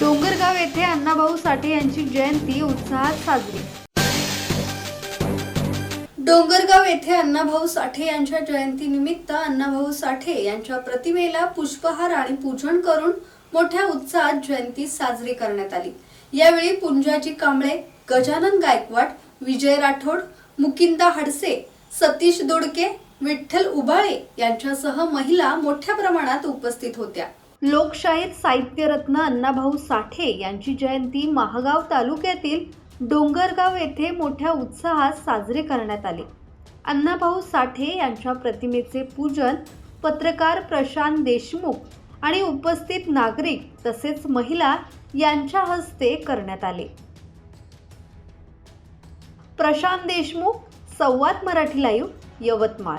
डोंगरगाव येथे अण्णाभाऊ साठे यांची जयंती उत्साहात साजरी. डोंगरगाव येथे अण्णाभाऊ साठे यांच्या जयंतीनिमित्त अण्णाभाऊ साठे यांच्या प्रतिमेला पुष्पहार आणि पूजन करून मोठ्या उत्साहात जयंती साजरी करण्यात आली. यावेळी पुंजाजी कांबळे गजानन गायकवाड विजय राठोड मुकिंदा हडसे सतीश दोडके विठ्ठल उबाळे यांच्यासह महिला मोठ्या प्रमाणात उपस्थित होत्या. लोकशाहीत साहित्यरत्न अण्णाभाऊ साठे यांची जयंती महागाव तालुक्यातील डोंगरगाव येथे मोठ्या उत्साहात साजरे करण्यात आले. अण्णाभाऊ साठे यांच्या प्रतिमेचे पूजन पत्रकार प्रशांत देशमुख आणि उपस्थित नागरिक तसेच महिला यांच्या हस्ते करण्यात आले. प्रशांत देशमुख संवाद मराठी लाईव्ह यवतमाळ.